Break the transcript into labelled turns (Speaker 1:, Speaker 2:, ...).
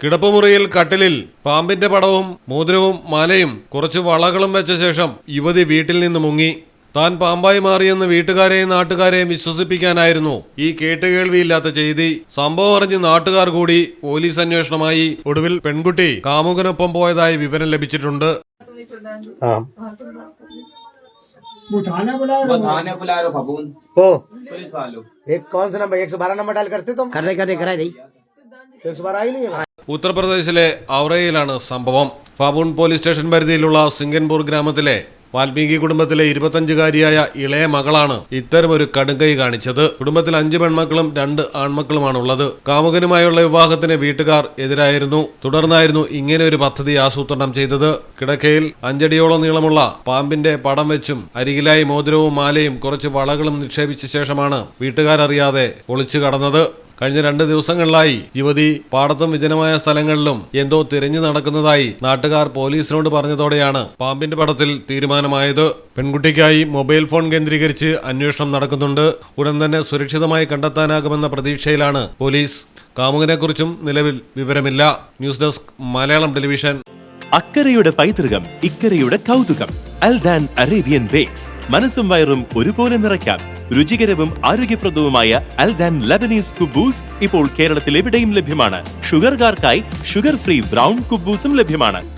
Speaker 1: കിടപ്പുമുറിയിൽ കട്ടിലിൽ പാമ്പിന്റെ പടവും മോതിരവും മാലയും കുറച്ച് വളകളും വെച്ച ശേഷം യുവതി വീട്ടിൽ നിന്ന് മുങ്ങി താൻ പാമ്പായി മാറിയെന്ന് വീട്ടുകാരെയും നാട്ടുകാരെയും വിശ്വസിപ്പിക്കാനായിരുന്നു ഈ കേട്ടുകേൾവിയില്ലാത്ത ചെയ്തി സംഭവം അറിഞ്ഞ് നാട്ടുകാർ കൂടി പോലീസ് അന്വേഷണമായി ഒടുവിൽ പെൺകുട്ടി കാമുകനൊപ്പം പോയതായി വിവരം ലഭിച്ചിട്ടുണ്ട്
Speaker 2: हाँ
Speaker 3: वो थाना बुला
Speaker 4: वो थाने बुला रहे हो फपून
Speaker 2: हो
Speaker 4: पुलिस वालों
Speaker 2: एक कौन सा नंबर एक सौ बारह नंबर डायल करते तुम
Speaker 5: कर दे कर दे करा दे
Speaker 2: तो एक सौ बारह आई नहीं है
Speaker 1: ഉത്തർപ്രദേശിലെ ഔറയിലാണ് സംഭവം. ഫാബൂൺ പോലീസ് സ്റ്റേഷൻ പരിധിയിലുള്ള സിംഗൻപൂർ ഗ്രാമത്തിലെ വാൽമീകി കുടുംബത്തിലെ ഇരുപത്തഞ്ചുകാരിയായ ഇളയ മകളാണ് ഇത്തരമൊരു കടുങ്കൈ കാണിച്ചത്. കുടുംബത്തിൽ അഞ്ച് പെൺമക്കളും രണ്ട് ആൺമക്കളുമാണുള്ളത്. കാമുകനുമായുള്ള വിവാഹത്തിന് വീട്ടുകാർ എതിരായിരുന്നു. തുടർന്നായിരുന്നു ഇങ്ങനെ ഒരു പദ്ധതി ആസൂത്രണം ചെയ്തത്. കിടക്കയിൽ അഞ്ചടിയോളം നീളമുള്ള പാമ്പിന്റെ പടം വെച്ചും അരികിലായി മോതിരവും മാലയും കുറച്ച് വളകളും നിക്ഷേപിച്ച ശേഷമാണ് വീട്ടുകാരറിയാതെ ഒളിച്ചു കടന്നത്. കഴിഞ്ഞ രണ്ട് ദിവസങ്ങളിലായി യുവതി പാടത്തും വിജനമായ സ്ഥലങ്ങളിലും എന്തോ തിരഞ്ഞു നടക്കുന്നതായി നാട്ടുകാർ പോലീസിനോട് പറഞ്ഞതോടെയാണ് പാമ്പിന്റെ പടത്തിൽ തീരുമാനമായത്. പെൺകുട്ടിക്കായി മൊബൈൽ ഫോൺ കേന്ദ്രീകരിച്ച് അന്വേഷണം നടക്കുന്നുണ്ട്. ഉടൻ തന്നെ സുരക്ഷിതമായി കണ്ടെത്താനാകുമെന്ന പ്രതീക്ഷയിലാണ് പോലീസ്. കാമുകനെക്കുറിച്ചും നിലവിൽ വിവരമില്ല. News desk Malayalam television.
Speaker 6: അക്കരയുടെ പൈതൃകം ഇക്കരയുടെ കൗതുകം. Al Daan Arabian Bakes. മനസ്സും വയറും ഒരുപോലെ നിറയ്ക്കാം. രുചികരവും ആരോഗ്യപ്രദവുമായ അൽദാൻ ലബനീസ് കുബൂസ് ഇപ്പോൾ കേരളത്തിൽ എവിടെയും ലഭ്യമാണ്. ഷുഗർകാർക്കായി ഷുഗർ ഫ്രീ ബ്രൗൺ കുബൂസും ലഭ്യമാണ്.